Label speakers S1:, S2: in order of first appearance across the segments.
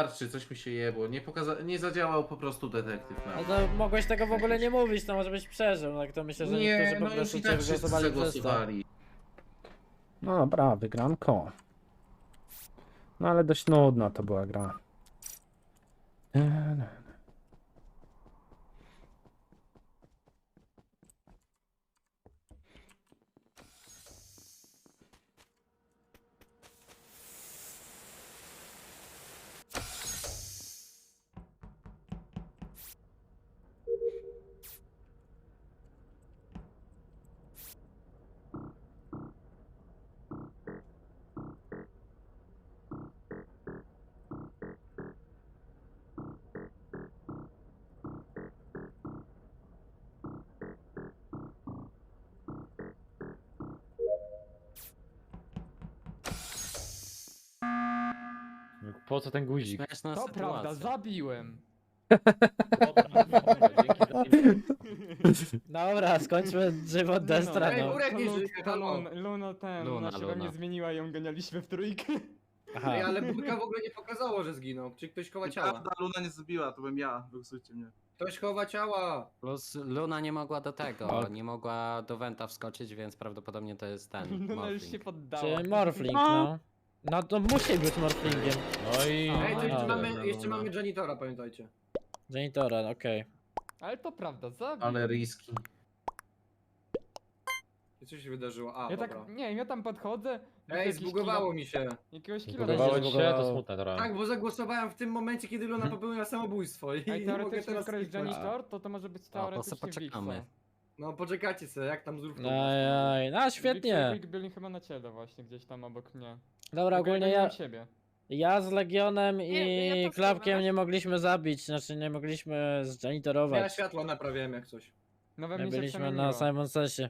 S1: Starczy, coś mi się jebło. Nie, pokaza- nie zadziałał po prostu detektyw na
S2: Ale
S1: mnie.
S2: to mogłeś tego w ogóle nie mówić, to może byś przeżył, tak to myślę, że
S1: Nie,
S2: niektórzy po
S1: no już
S2: prostu
S1: i
S2: cię
S1: tak wszyscy
S2: wygłosowali przez to.
S1: zagłosowali.
S3: No dobra, wygranko. No ale dość nudna to była gra.
S4: Po co ten guzik?
S5: Śmieszna
S6: To prawda,
S5: sytuacja.
S6: zabiłem.
S2: Dobra, skończmy żywot Destra,
S7: Ej,
S2: no.
S7: Urek nie żyje,
S6: Lu- to
S7: halo.
S6: Luna, Luna ten,
S5: Luna,
S6: Luna się we
S5: Luna.
S6: mnie zmieniła i ją ganialiśmy w trójkę.
S2: Aha.
S7: Ej, ale Burka w ogóle nie pokazało, że zginął. Czy ktoś chowa ciała?
S8: Prawda, Luna nie zabiła, to bym ja, wygsujcie mnie.
S7: Ktoś chowa ciała.
S5: Plus Luna nie mogła do tego,
S3: Tak.
S5: nie mogła do Wenta wskoczyć, więc prawdopodobnie to jest ten
S6: Luna już się
S5: Morphling.
S6: poddała.
S2: Czy Morfling, no. No to musi być Morflingiem.
S4: No i...
S7: Ej, to jeszcze mamy, jeszcze mamy janitora, pamiętajcie.
S2: Janitora, okej.
S6: Ale to prawda, zabił.
S1: Ale riski.
S7: I Co się wydarzyło? A,
S6: Ja
S7: dobra.
S6: tak, nie ja tam podchodzę. widzę
S7: Ej,
S6: jakiś
S7: zbugowało
S6: kilo-
S7: mi się.
S6: Jakiegoś kilo
S2: Zbugowało
S4: ci się? To smutne trochę.
S7: Tak, bo zagłosowałem w tym momencie, kiedy Luna popełniła samobójstwo i
S6: Ej,
S7: nie mogę
S6: teoretycznie,
S7: teraz
S6: skoro jest janitor, to to może być teoretycznie
S5: se poczekamy.
S7: No poczekajcie sobie, jak tam zrób
S2: ej, no
S6: i
S2: świetnie.
S6: Quick byli chyba na ciele właśnie, gdzieś tam obok mnie.
S2: Dobra, ogólnie
S6: nie
S2: ja,
S6: siebie.
S2: ja z Legionem
S9: Nie, ja
S2: i Klapkiem
S9: chyba.
S2: nie mogliśmy zabić, znaczy nie mogliśmy
S7: Ja
S2: zjanitorować.
S7: światło naprawiałem jak coś.
S6: No we
S2: My
S6: mnie się
S2: byliśmy
S6: przemieniło.
S2: na Simon Sessie.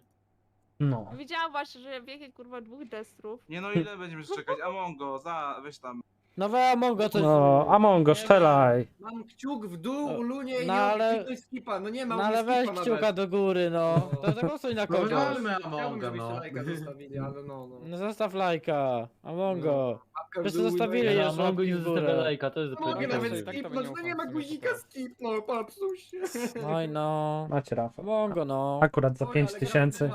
S3: No.
S9: Widziałam właśnie, że biegnie kurwa dwóch destrów.
S8: Nie no, ile będziemy czekać? Amongo, za, weź tam.
S2: No we Mongo coś...
S3: No, Amongo, strzelaj.
S7: Mam kciuk w dół
S2: No,
S7: u Lunie i
S2: no
S7: nie
S2: ale-
S7: ale... skipa. No nie ma
S2: No
S7: u mnie
S2: ale weź
S7: skipa
S2: kciuka
S7: nawet.
S2: do góry, no.
S7: No.
S2: To zagłosuj na
S1: No
S2: kogoś.
S1: wywalmy
S7: Chciałbym,
S1: Amonga,
S7: żebyście
S1: no.
S7: lajka zostawili, ale no, no.
S2: No zostaw lajka. Amongo.
S7: Łapka
S2: Wszyscy zostawili
S4: Ja
S2: w górę.
S4: zostawiać lajka, to jest
S7: No mogę nawet
S6: tak to
S7: skipnąć,
S6: będzie
S7: no nie ma
S6: ufam,
S7: guzika skipnął, popsuł się.
S2: Oj no.
S3: Macie Rafał.
S2: Amongo no.
S3: Akurat za
S7: Oj,
S3: 5
S7: ale
S3: tysięcy.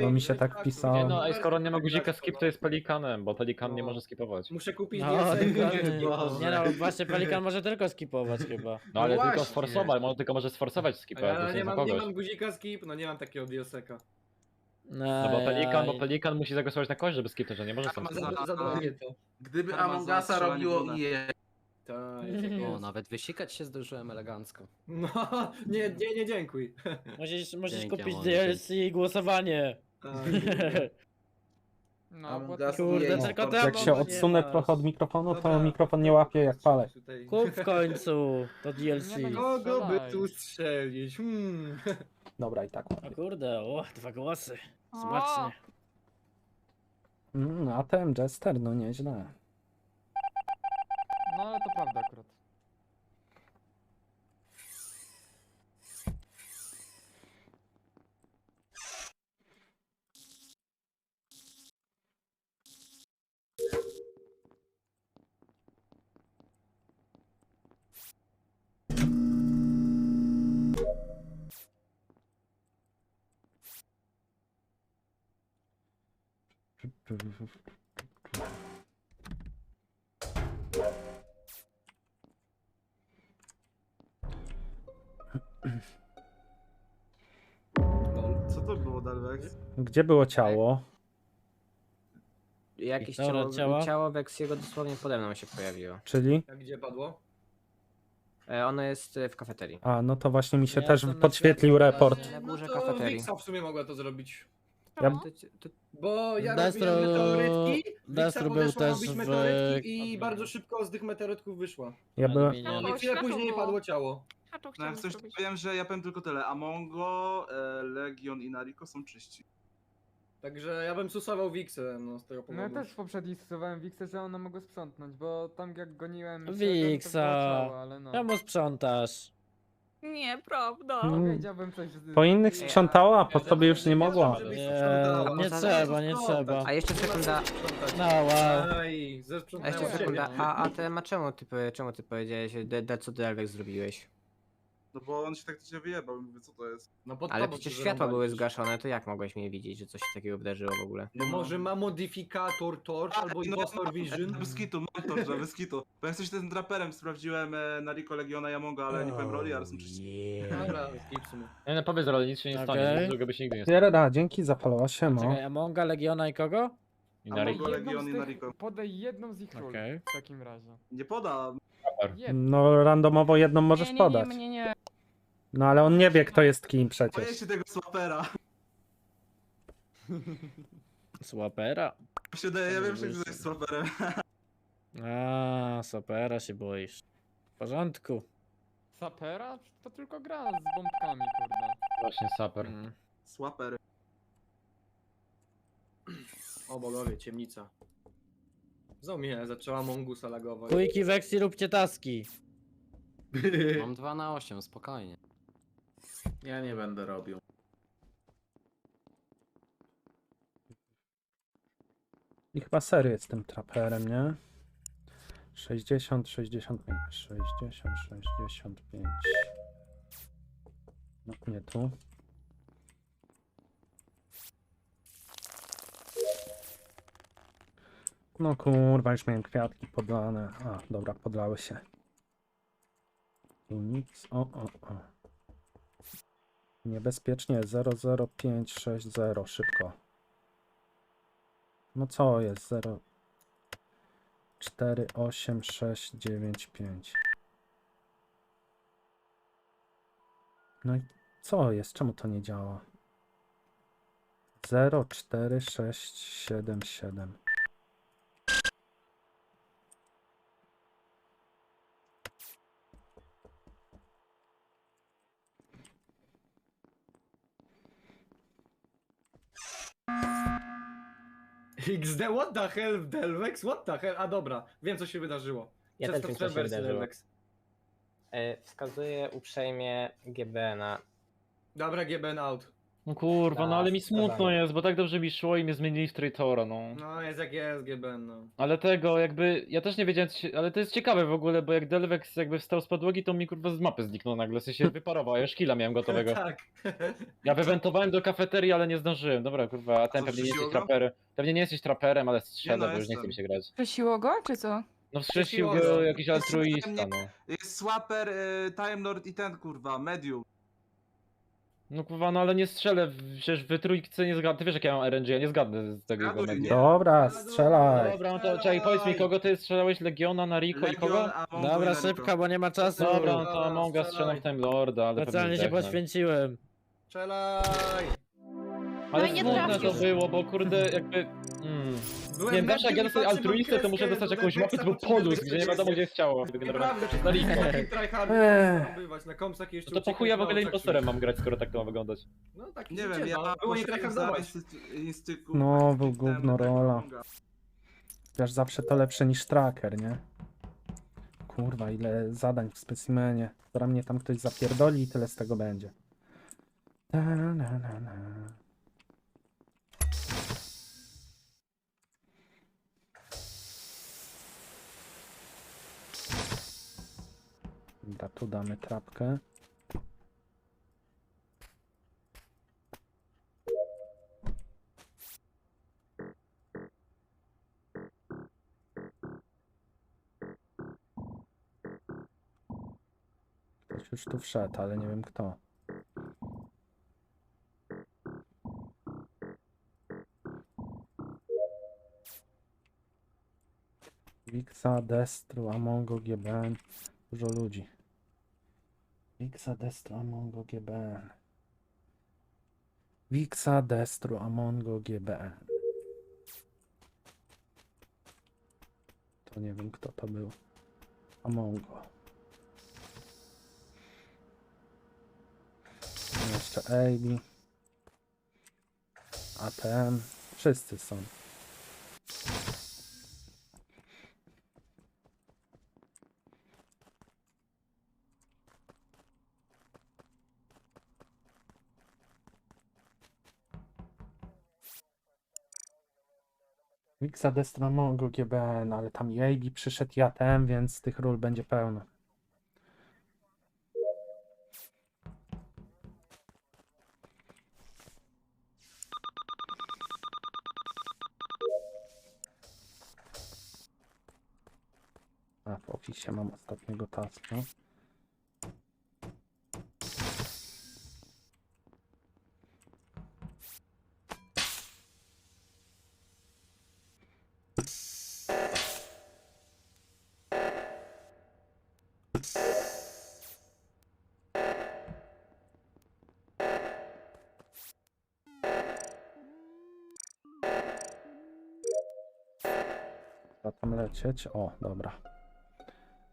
S7: gra-
S3: mi się tak pisało.
S4: Nie no,
S7: tak,
S4: skoro nie ma guzika skip, to jest pelikanem, bo pelikan nie
S7: No.
S4: może skipować.
S7: Muszę kupić
S2: No,
S7: DLC.
S2: dokładnie. Nie no, właśnie Pelikan może tylko skipować chyba.
S4: No ale
S1: No
S4: tylko
S1: właśnie.
S4: sforsować, może tylko może sforsować skipa,
S7: A
S4: jest
S7: nie mam, nie
S4: kogoś.
S7: mam guzika skip, no nie mam takiego DLC-ka.
S4: No bo pelikan, bo pelikan musi zagłosować na kogoś, żeby skipnąć, że nie może sam
S7: Za,
S4: skipować.
S7: za drogie to.
S1: Gdyby
S8: za strzelanie
S1: robiło
S8: Lunę.
S1: IE,
S7: Tak, jest jak
S5: O,
S7: jest.
S5: nawet wysikać się zdążyłem elegancko.
S7: No, nie, nie, nie dziękuj.
S2: Musisz, musisz
S5: Dzięki,
S2: kupić DLC i głosowanie.
S7: Tak.
S6: No,
S1: Among
S6: płatność-
S1: Us
S2: Kurde,
S1: nie,
S2: tylko
S1: to-
S2: ty
S3: Jak się
S2: nie
S3: odsunę
S2: masz.
S3: trochę od mikrofonu, to
S7: Dobra.
S3: mikrofon nie łapie jak palę.
S7: Tutaj.
S2: Kup w końcu to DLC.
S6: Nie, no
S7: Kogo by tu strzelić? Hmm.
S3: Dobra, i tak
S2: O kurde, o, dwa głosy.
S9: O!
S2: Smacznie.
S3: Mm, a ten Jester, no nieźle.
S6: No ale to prawda akurat.
S8: Co to było, Dalvex?
S3: Gdzie było ciało?
S5: Jakieś
S2: Dobra,
S5: ciało,
S2: ciała?
S5: ciało Vexiego dosłownie pode mną się pojawiło.
S3: Czyli?
S7: A gdzie padło?
S5: E, ono jest e, w kafeterii.
S3: A, no to właśnie mi się
S2: Ja
S3: też
S2: jestem na
S3: podświetlił report.
S5: Na
S7: No to
S5: kafeterii.
S7: Wixa w sumie mogła to zrobić.
S3: Ja-
S9: Czemu?
S5: To, to,
S7: Bo ja
S2: Destro-
S7: robiłem meteorytki,
S2: Destro
S7: Wixa
S2: był
S7: podeszła
S2: też
S7: robić
S2: w-
S7: meteorytki i
S6: Adminie.
S7: bardzo szybko z tych meteorytków wyszła.
S3: Ja byłem...
S9: No,
S7: I chwilę później padło ciało.
S8: No jak coś
S9: zrobić.
S8: powiem, że ja powiem tylko tyle. Amongo, e, Legion i Nariko są czyści.
S7: Także ja bym susował Wixę, no z tego
S6: No ja
S7: powodu.
S6: też poprzedniej stosowałem Wixę, że ona mogła sprzątnąć, bo tam jak goniłem...
S2: Wixa.
S6: Było ciało, ale no.
S2: Czemu sprzątasz?
S9: Nie, prawda.
S3: Mm.
S6: Powiedziałbym coś z...
S3: Po innych sprzątała, a po sobie już nie mogła.
S2: Nie, nie trzeba, nie trzeba.
S5: A jeszcze sekunda,
S2: No wow.
S7: Aj, ze
S5: a jeszcze sekunda, a, a ty, a czemu ty, powie- czemu ty powiedziałeś, de, de, co Delvex zrobiłeś?
S8: No bo on się tak do ciebie wyjebał i mówię, co to jest?
S7: No pod
S5: Ale
S7: tobą
S5: przecież
S7: się
S5: światła były
S7: zarąbaliście.
S5: zgaszone, to jak mogłeś mnie widzieć, że coś się takiego wydarzyło w ogóle?
S7: No może ma modyfikator torch albo
S8: no,
S7: impostor vision.
S8: Bez kitu, mam to, że bez kitu. Bo jak coś tym traperem sprawdziłem e, na Rico Legiona Yamonga, ale nie powiem roli, ale są czyści.
S7: Dobra, skip w sumie.
S4: Nie no, powiedz roli, nic się nie stanie,
S2: Okej.
S4: nic złego by się nigdy nie stało.
S3: Pierda, dzięki za followa, siemo.
S2: Czekaj, Amonga, Legiona i kogo?
S4: I na Rico.
S8: Legion i Nariko.
S6: Podaj jedną z ich ról
S2: Okej.
S6: w takim razie.
S8: Nie poda.
S6: Jedną.
S3: No randomowo jedną możesz
S9: nie, nie,
S3: podać.
S9: Nie, nie, nie.
S3: No ale on nie wie kto jest kim przecież.
S8: Boję się tego swapera.
S2: Słapera.
S8: Się daje, ja wiem, że to jest swaperem.
S2: A, Słapera się boisz. W porządku.
S6: Sapera? To tylko gra z bombkami, kurde.
S4: Właśnie saper.
S2: Mm.
S8: Swaper.
S7: O bogowie, ciemnica. Znowu mnie zaczęła mongusa lagować.
S2: Kujki, weksy, róbcie taski.
S5: Mam 2 na 8, spokojnie.
S1: Ja nie będę robił.
S3: I chyba serio jest tym traperem, nie? 60, 65, 60, 65. No nie tu. No kurwa, już miałem kwiatki podlane. A, dobra, podlały się. Tu nic. O, o, o. Niebezpiecznie 00560, szybko. No co jest 0 4 8 6 9 5 No i co jest? Czemu to nie działa? 0 4 6 7 7
S7: XD, what the hell, Delvex? What the hell? A dobra, wiem co się wydarzyło.
S10: Ja też wiem, co się
S7: wersję,
S10: wydarzyło.
S7: Delvex.
S10: E, Wskazuję uprzejmie GBN-a.
S7: Dobra, GBN out.
S4: No kurwa, no ale mi smutno jest, bo tak dobrze mi szło i mnie zmienili w Traitora, no.
S7: No jest jak jest GBN, no.
S4: Ale tego jakby, ja też nie wiedziałem, co się, ale to jest ciekawe w ogóle, bo jak Delvex jakby wstał z podłogi, to mi kurwa z mapy zniknął nagle, w sensie wyparował, a ja już killa miałem gotowego.
S7: tak.
S4: Ja wywentowałem do kafeterii, ale nie zdążyłem. Dobra, kurwa, a ten
S8: co,
S4: pewnie nie jesteś
S8: wrzuciło go?
S4: traperem. Pewnie nie jesteś traperem, ale
S8: Nie no,
S4: bo już nie chce mi się grać.
S9: Prosiło go, czy co?
S4: No wstrzesił
S7: Wstrzesiło
S4: go
S7: go.
S4: jakiś altruista, no.
S8: Jest Swapper, y, Time Lord i ten kurwa, Medium.
S4: No kurwa, no ale nie strzelę, w- przecież w trójce nie zgadnę. Ty wiesz jak ja mam RNG, ja nie zgadnę z tego
S8: Zgaduj, nie?
S3: Dobra, strzelaj.
S4: Dobra, no to czekaj, powiedz mi kogo ty strzelałeś, Legiona, Nariko i kogo?
S2: Dobra, szybko, bo nie ma czasu.
S4: Dobra, no to Amonga strzelam w Time Lorda, ale
S2: Specjalnie
S4: pewnie
S2: się
S4: zdechnę.
S2: poświęciłem.
S7: Strzelaj!
S4: Ale
S9: No i nie
S4: smutne to było, bo kurde jakby... Mm.
S7: Byłem
S4: Nie wiem, zawsze jak ja dostaję altruistę, to muszę dostać
S7: do
S4: jakąś mapę typu Polus, gdzie nie wiadomo gdzie jest ciało. Na
S7: fucking tryhard. Na komsach jeszcze
S4: No to po
S7: uciekać
S4: chuja w
S7: na
S4: ogóle
S7: oczach
S4: impostorem mam grać, skoro tak to ma wyglądać.
S7: No tak,
S8: Nie wiem, ja
S7: no, było nie tryhardować.
S3: No, był gówno
S8: tego
S3: rola. Chociaż zawsze to lepsze niż tracker, nie? Kurwa, ile zadań w specimenie. Zaraz mnie tam ktoś zapierdoli i tyle z tego będzie. Ta, na, na, na. Dobra, tu damy trapkę. Ktoś już tu wszedł, ale nie wiem kto. Wixa, Destru, Amongo, GBN. Dużo ludzi. Wixa, Destru, Amongo, GBN. Wixa, Destru, Amongo, GBN. To nie wiem kto to był. Amongo. Jeszcze AB. ATM. Wszyscy są. Wixa Destra Mongo GBN, ale tam i AB przyszedł i ATM, więc tych ról będzie pełno. A w oficie mam ostatniego taska. Trzeba tam lecieć. O, dobra.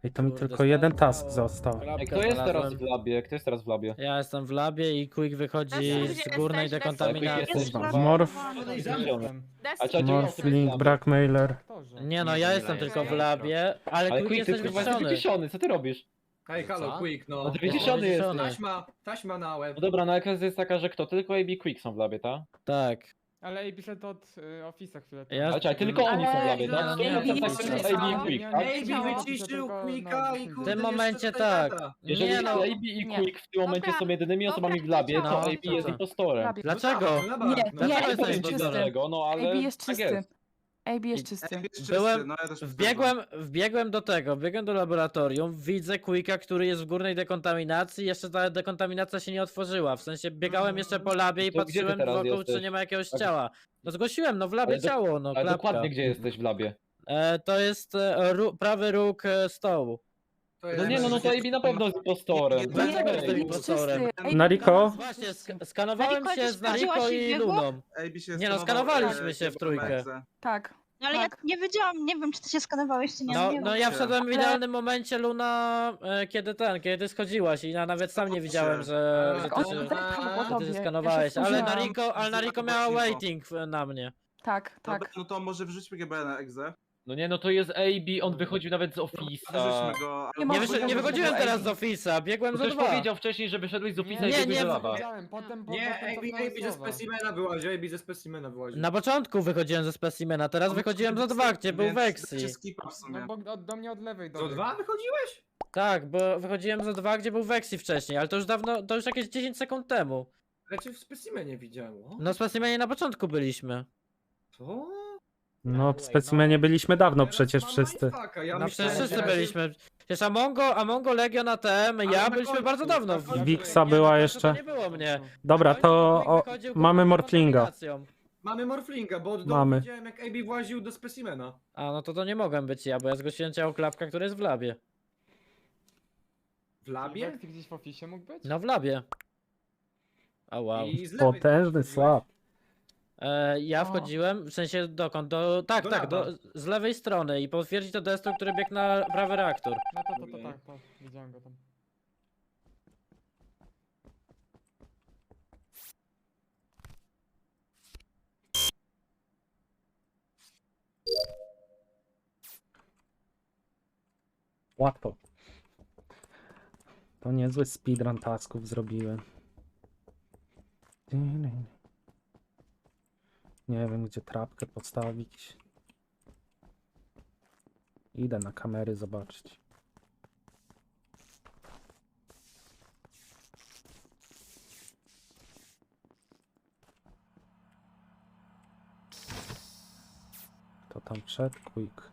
S3: I to mi
S2: Kurde,
S3: tylko jeden task został.
S4: Ej, kto jest teraz w labie? Kto jest teraz w labie?
S2: Ja jestem w labie i Quick wychodzi z górnej dekontaminacji.
S4: jesteś.
S3: Morf,
S6: Jestem.
S4: A
S3: Morphling, Blackmailer.
S2: Nie no, ja jestem tylko w labie, ale
S4: Ale
S2: Quick
S4: Quick, ty
S2: jesteś
S4: jesteś
S2: wyciszony.
S4: wyciszony, co ty robisz?
S7: Hej, halo,
S6: Co?
S7: quick, no.
S4: No ty wyciszony jesteś.
S2: wyciszony.
S7: Taśma, taśma na łeb.
S4: No dobra, no jaka jest taka, że kto? Tylko AB Quick są w labie, tak?
S2: Tak.
S6: Ale Ej pisze od y, Office'a chwilę.
S2: Ja-
S4: Ale czekaj, tylko oni są w labie,
S9: Ale-
S4: tak?
S9: nie,
S4: To
S9: nie,
S4: jest
S9: nie,
S4: tak,
S9: nie,
S4: że
S9: nie,
S4: AB
S9: nie,
S4: Quick,
S6: nie,
S4: tak?
S6: nie,
S7: wyciszył
S6: tylko
S7: quicka
S6: na-
S7: i
S6: w
S7: kurde,
S2: tym
S7: jeszcze
S2: momencie
S7: tutaj
S2: tak.
S7: gada.
S4: Jeżeli
S2: Nie no,
S4: AB i
S9: nie.
S4: Quick w tym momencie są jedynymi osobami w labie,
S2: no,
S4: to AB
S2: to
S4: jest
S2: co?
S4: impostorem.
S2: Dlaczego?
S7: No tak, no tak,
S9: Nie,
S7: no
S9: nie,
S7: tak.
S4: Nie
S9: jest
S4: dlaczego, no ale
S9: AB jest
S4: tak
S9: czysty.
S4: jest.
S9: AB jest czysty.
S8: Jest czysty,
S2: Byłem-
S8: no ja też
S2: Wbiegłem, wbiegłem do tego, wbiegłem do laboratorium, widzę Quicka, który jest w górnej dekontaminacji, jeszcze ta dekontaminacja się nie otworzyła, w sensie biegałem jeszcze po labie i
S4: To gdzie ty
S2: patrzyłem
S4: teraz
S2: wokół, czy nie ma jakiegoś
S4: Tak.
S2: ciała. No zgłosiłem, no w labie
S4: Ale do-
S2: ciało, no
S4: Ale
S2: klapka.
S4: dokładnie gdzie jesteś w labie?
S2: E, to jest e, ru, prawy róg e, stołu.
S7: To
S4: No nie no, no to AB na pewno jest impostorem.
S8: Nie,
S2: Dlaczego
S9: Nie,
S2: jesteś
S9: AB
S2: impostorem?
S3: Nariko?
S2: Właśnie, sk- skanowałem
S11: Nariko,
S2: się
S11: ty
S2: z Nariko i
S11: biegło?
S2: Luną.
S8: AB się
S2: Nie no,
S8: skanował,
S2: skanowaliśmy
S8: e,
S2: się w trójkę.
S8: koledze.
S9: Tak.
S11: No ale ja
S9: Tak.
S11: nie wiedziałam, nie wiem czy ty się skanowałeś czy nie.
S2: No,
S11: nie
S2: no
S11: wiem.
S2: ja wszedłem w
S9: Ale-
S2: idealnym momencie, Luna, e, kiedy ten, kiedy ty schodziłaś i ja nawet sam nie widziałem, że, że
S7: Tak,
S2: ty
S9: On
S2: się... że ty się
S9: Ja
S2: skanowałeś,
S9: się
S2: ale. Nariko, ale Nariko miała waiting w- na mnie.
S9: Tak,
S8: Dobra,
S9: tak.
S8: no to może wrzućmy GB na egzę.
S4: No nie no, to jest AB, on wychodził nawet z Office'a.
S8: Go.
S9: Nie
S8: ale-
S2: Nie, nie wychodziłem teraz z Office'a, biegłem za
S4: Ktoś
S2: dwa.
S4: powiedział wcześniej, że wyszedłeś z Office'a
S2: Nie,
S4: i biegłeś
S2: nie,
S4: do
S6: potem, po-
S7: Nie,
S6: potem
S7: AB,
S6: cofnąłem
S7: AB ze
S6: słowa.
S7: specimena wyłazi, AB ze specimena wyłazi.
S2: Na początku wychodziłem ze specimena, teraz
S8: On
S2: wychodziłem za dwa, gdzie był
S8: więc
S2: Vexi.
S8: dajcie skipa w sumie.
S6: No bo od, do mnie od lewej
S7: Do dwa wychodziłeś?
S2: Tak, bo wychodziłem za dwa, gdzie był Vexi wcześniej, ale to już dawno, to już jakieś 10 sekund temu.
S7: Ale cię w specimenie widziałem. o?
S2: No w specimenie na początku byliśmy.
S7: Co?
S3: No, w specimenie byliśmy dawno
S7: Teraz
S3: przecież wszyscy.
S7: Ja
S2: No
S7: myślałem,
S2: przecież wszyscy
S7: że-
S2: byliśmy. Przecież Amongo, Amongo, Legion, ATM,
S7: Ale
S2: ja
S7: na
S2: byliśmy
S7: końcu,
S2: bardzo dawno
S7: na końcu.
S3: Wixa
S2: Nie,
S3: była
S2: końcu
S3: jeszcze.
S2: To nie było mnie.
S3: Dobra,
S2: Na
S3: to o,
S2: wychodził
S3: mamy
S2: kontaminacją.
S7: Mamy Morflinga, bo od dołu
S3: Mamy.
S7: widziałem jak AB właził do specimena.
S2: A no to to nie mogłem być ja, bo ja zgłosiłem ciało klapka, który jest w labie.
S7: W labie?
S6: Ty gdzieś w oficie mógł być?
S2: No w labie. A wow.
S7: I z lewej
S3: Potężny slap.
S2: E, ja
S9: O.
S2: wchodziłem, w sensie dokąd? Do, tak,
S7: Do
S2: tak, do, z lewej strony i potwierdzi to Destro, który biegł na prawy reaktor.
S6: No to, to, to tak, tak, widziałem go tam.
S3: Łatwo. To niezły speedrun tasków zrobiłem. Nie wiem, gdzie trapkę postawić. Idę na kamery zobaczyć. Kto tam przed? Quick.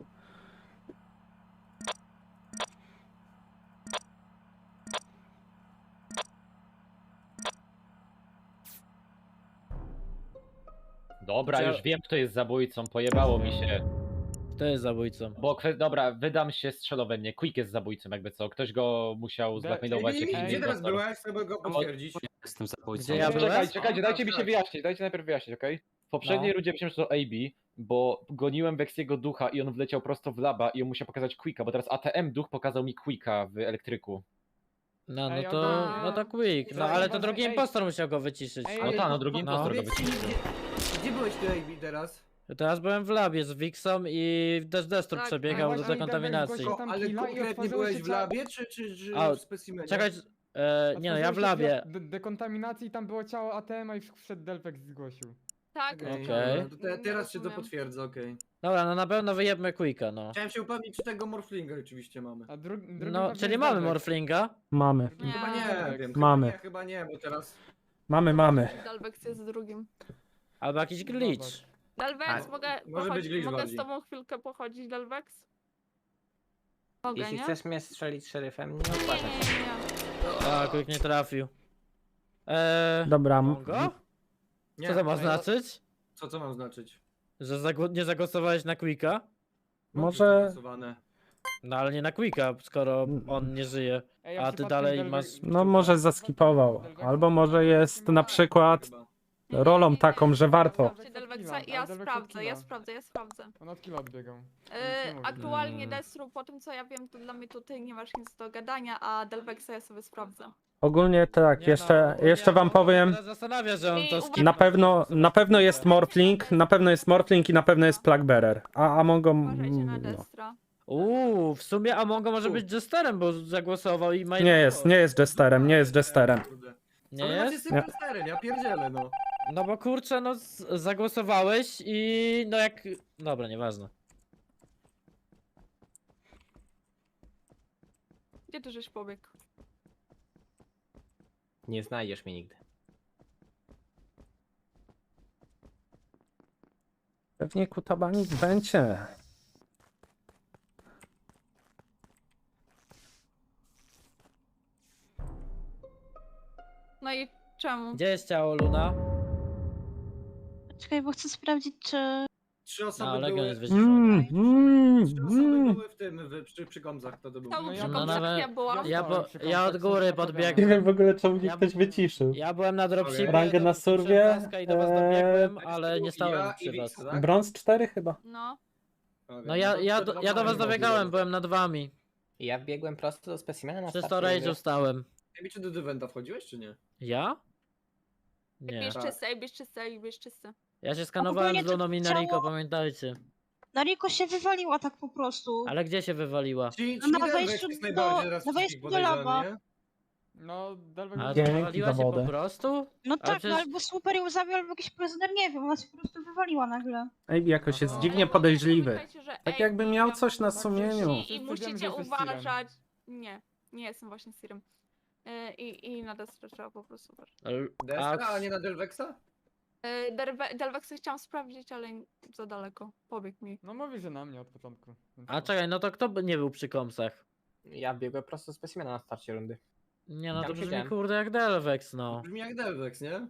S4: Dobra,
S2: Chcia-
S4: już wiem kto jest zabójcą, pojebało mi się.
S2: Kto jest zabójcą?
S4: Bo, kwe- dobra, wydam się, strzelał we mnie. Quick jest zabójcą, jakby co. Ktoś go musiał
S6: De-
S4: zblackmailować
S7: Ej,
S4: jakiś
S7: Gdzie teraz
S4: impostor.
S7: byłeś? Chcę go potwierdzić.
S10: Jestem zabójcą.
S2: Gdzie ja byłem?
S4: Czekajcie, czekajcie,
S7: O,
S4: dajcie mi się
S7: tak.
S4: wyjaśnić, dajcie najpierw wyjaśnić, okej? W poprzedniej
S2: No.
S4: rundzie myślałem, że to AB, bo goniłem Vexiego ducha i on wleciał prosto w laba i on musiał pokazać Quicka, bo teraz ATM duch pokazał mi Quicka w elektryku.
S2: No, no
S6: Ej,
S2: to,
S6: ona-
S2: no to Quick, no ale to drugi
S6: ej.
S2: impostor musiał go wyciszyć.
S6: Ej,
S4: No tak, no drugi
S2: No.
S4: impostor go
S7: Powiedzcie mi,
S4: wyciszył.
S7: Gdzie byłeś ty AB teraz?
S2: Teraz byłem w labie z Wixą i Des Destro
S7: Tak,
S2: przebiegał do
S6: właśnie
S2: dekontaminacji.
S6: Tam
S7: ale
S6: killa i
S7: konkretnie
S6: otworzyły
S7: byłeś w labie, czy, czy, czy
S2: A,
S7: w specimenie?
S2: Czekaj, e, nie no, ja w
S6: się
S2: labie.
S6: drzwi od De dekontaminacji i tam było ciało ATM-a i wszedł Delvex i zgłosił.
S9: Tak,
S7: Okej,
S2: Okej.
S7: to te, teraz się to
S9: Rozumiem.
S7: potwierdza, okej.
S2: Dobra, no na pewno wyjebmy Quicka, no.
S7: Chciałem się upewnić, czy tego Morflinga rzeczywiście mamy.
S6: A dru drugi
S2: No, czyli mamy. Morflinga.
S3: Mamy.
S9: Nie.
S7: Chyba nie wiem.
S3: Mamy.
S7: Chyba nie, chyba nie, bo teraz...
S3: Mamy, mamy.
S9: Delvex jest drugim.
S2: Albo jakiś glitch.
S9: Delvex,
S7: A,
S9: mogę,
S7: może być
S9: pochodzić,
S7: glitch
S9: mogę z
S7: bardziej.
S9: tobą chwilkę pochodzić, Delvex? Mogę,
S10: Jeśli
S9: nie?
S10: chcesz mnie strzelić szeryfem, nie
S9: Nie, nie,
S10: opłaca się.
S9: nie, nie.
S2: A, Quick nie trafił. Eee,
S3: Dobra. m-
S2: Mongo?
S7: Nie,
S2: Co to ma znaczyć?
S7: Co to mam znaczyć?
S2: Że zagło- nie zagłosowałeś na Quicka?
S3: Może-
S7: zagłosowane.
S2: No ale nie na Quicka, skoro
S3: Mm.
S2: on nie żyje.
S6: Ej,
S2: A ty
S6: przypadkiem
S2: dalej masz-
S3: No może zaskipował. Albo może jest na przykład
S7: Chyba.
S9: Nie, nie,
S3: rolą
S9: nie, nie.
S3: taką, że warto.
S6: Killa,
S9: ja
S6: ale
S9: sprawdzę, ja sprawdzę, ja sprawdzę.
S6: On od killa odbiegał.
S9: Yy,
S6: nie
S9: aktualnie
S2: Mm.
S9: Destru, po tym co ja wiem, to dla mnie tutaj nie masz nic do gadania, a Delvexa ja sobie sprawdzę.
S3: Ogólnie tak,
S2: Nie
S3: jeszcze,
S2: no,
S3: jeszcze
S2: nie,
S3: wam powiem.
S2: zastanawia, że on to skipnął.
S3: Na pewno, na pewno jest Morphling, na pewno jest Morphling i na pewno jest Plagbearer. A Amongo.
S9: Uważajcie na
S3: no.
S9: Destra.
S2: Uuu, w sumie Amongo może być Jesterem, bo zagłosował i ma
S3: Nie jest, nie jest Jesterem, nie jest Jesterem.
S2: Nie
S7: Co wy macie
S2: jest?
S7: tym Jesterem? Ja pierdzielę, no.
S2: No bo kurczę, no z- zagłosowałeś i no jak... Dobra, nieważne.
S9: Gdzie ty żeś pobiegł?
S10: Nie znajdziesz mnie nigdy.
S3: Pewnie Kutabani będzie.
S9: No i czemu?
S2: Gdzie jest ciało Luna?
S11: Czekaj, bo chcę sprawdzić, czy...
S7: Trzy osoby
S2: No, Legion
S7: były...
S2: jest wyciszony.
S3: Mm, mm,
S7: Trzy osoby
S3: mm.
S7: były w tym, w, przy, przy gomzach, to było.
S9: To
S6: No ja-
S2: no nawet-
S9: ja byłam.
S2: Ja, bo, ja od góry
S6: są
S3: Nie
S2: podbiegłem.
S3: wiem w ogóle czemu mnie
S2: Ja-
S3: ktoś wyciszył.
S2: Ja byłem na dropshipie,
S3: Rangę na
S2: do-
S3: surwie,
S2: Blaska i do was
S3: eee,
S2: dobiegłem, ale nie stałem przy was.
S7: Tak?
S3: Brąz 4 chyba.
S9: No.
S2: No ja, ja, do, ja do was dobiegałem, byłem nad wami.
S10: I ja wbiegłem prosto do specimena na
S2: Przy
S10: starcie
S2: storage'u stałem.
S7: Ej, czy do Deventa wchodziłeś, czy nie?
S2: Ja? Nie.
S9: Bierz
S7: Tak.
S9: czyste, ej, bierz czyste, ej, bierz czyste.
S2: Ja się skanowałem
S11: ogólnie
S2: z
S11: to
S2: Luną i Nariko,
S11: ciało-
S2: pamiętajcie.
S11: Nariko się wywaliła tak po prostu.
S2: Ale gdzie się wywaliła?
S7: Czyli,
S11: No na
S7: Delvex
S11: wejściu
S7: jest
S11: do-
S7: najbardziej teraz
S11: na wejściu do laba.
S7: podejrzany, nie?
S6: No,
S2: Ale
S3: Dzięki
S2: wywaliła
S3: za
S2: się po
S3: wodę.
S2: prostu?
S11: No tak,
S2: przecież-
S11: no albo super ją zabił, albo jakiś prezydent, nie wiem, ona się po prostu wywaliła nagle.
S3: Ej, jakoś jest
S6: Aha.
S3: dziwnie podejrzliwy. Tak jakby miał coś na sumieniu.
S9: I,
S6: Wszyscy
S9: musicie
S6: jesteś
S9: uważać. Nie, nie jestem właśnie Sirem. Yy, I, I na Destra trzeba po prostu uważać.
S2: L-
S7: Destra, a
S2: a-
S7: nie na Delvexa?
S9: Delvexa chciałam sprawdzić, ale za daleko. Pobiegł mi.
S6: No mówi, że na mnie od początku. więc
S2: A
S6: no.
S2: czekaj, no to kto by nie był przy komsach?
S10: Ja wbiegłem prosto do specimena na starcie rundy.
S2: Nie no,
S10: Tam
S2: to brzmi
S10: siedziałem.
S2: kurde jak Delvex, no.
S7: Brzmi jak Delvex, nie?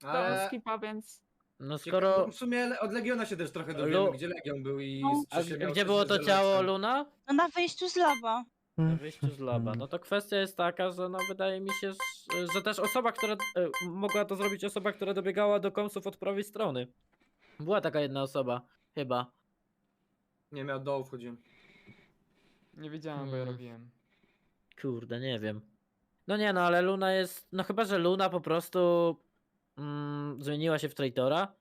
S9: Dałem
S7: Ale...
S9: skipa, więc...
S2: No
S7: Skoro...
S2: skoro...
S7: W sumie od Legiona się też trochę
S2: Lu-
S7: dowiemy, gdzie Legion był i...
S11: No.
S7: czy
S2: A
S7: się
S2: g-
S7: miał
S2: gdzie
S7: coś
S2: było
S7: z
S2: to
S7: Delvexem.
S2: ciało Luna?
S11: No na wyjściu z laba.
S2: Na wyjściu z laba. No to kwestia jest taka, że no wydaje mi się, że, że też osoba, która e, mogła to zrobić, osoba, która dobiegała do komsów od prawej strony. Była taka jedna osoba, chyba.
S7: Nie, miał dołu wchodziłem.
S6: Nie wiedziałem, bo ja
S2: Hmm.
S6: robiłem.
S2: Kurde, nie wiem. No nie no, ale Luna jest. No chyba, że Luna po prostu mm, zmieniła się w traitora.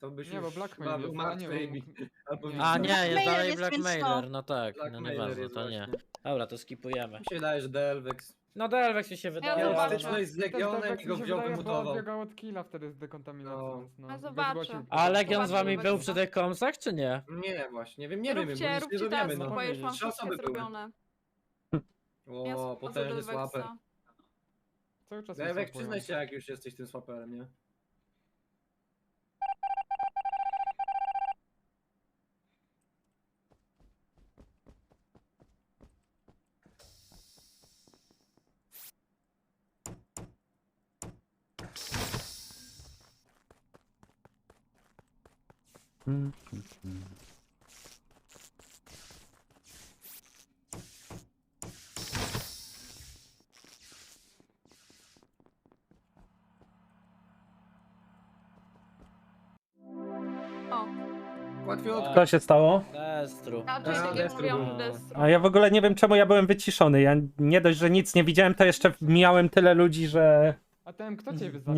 S7: To byś
S6: Nie,
S7: już
S6: bo Blackmail
S7: chyba był
S6: jest, a nie,
S7: martwy
S6: bo-
S7: i- albo
S6: Nie.
S2: A nie, jest
S11: Blackmailer
S2: dalej
S11: jest, więc
S2: Blackmailer, no tak, no
S7: Blackmailer
S2: nieważne,
S7: jest
S2: to nie.
S7: właśnie.
S2: Dobra, to skipujemy.
S7: Mi się wydaje, że Delvex.
S2: No Delvex mi się wydaje.
S9: zobaczę.
S2: ale-
S7: styczność z Legionem i go wziął, wymutował.
S6: odbiegał od killa wtedy z dekontaminacji,
S7: No.
S6: więc no.
S9: A
S6: go
S9: zobaczę.
S6: zgłosił.
S2: A Legion z wami był przy tych komsach, czy nie?
S7: Nie, właśnie, nie wiem, nie wiem, bo
S9: róbcie,
S7: nic nie
S9: róbcie
S7: dowiemy,
S9: task,
S7: no.
S9: bo już mam
S7: Trzy osoby były.
S9: zrobione. Ja
S7: O,
S9: sprawdzę
S7: potężny
S9: Delvexa.
S7: swaper.
S6: Cały czas
S7: Delvex, przyznaj się, jak już jesteś tym swaperem, nie?
S3: Mm, mm, mm. Co się stało?
S2: Destru.
S9: czyli tak jak
S7: Destru
S9: mówiłam,
S2: był.
S9: Destru.
S3: A ja w ogóle nie wiem czemu ja byłem wyciszony. Ja nie dość, że nic nie widziałem, to jeszcze mijałem tyle ludzi, że
S6: A ten, kto cię
S3: nie
S6: wyzabił?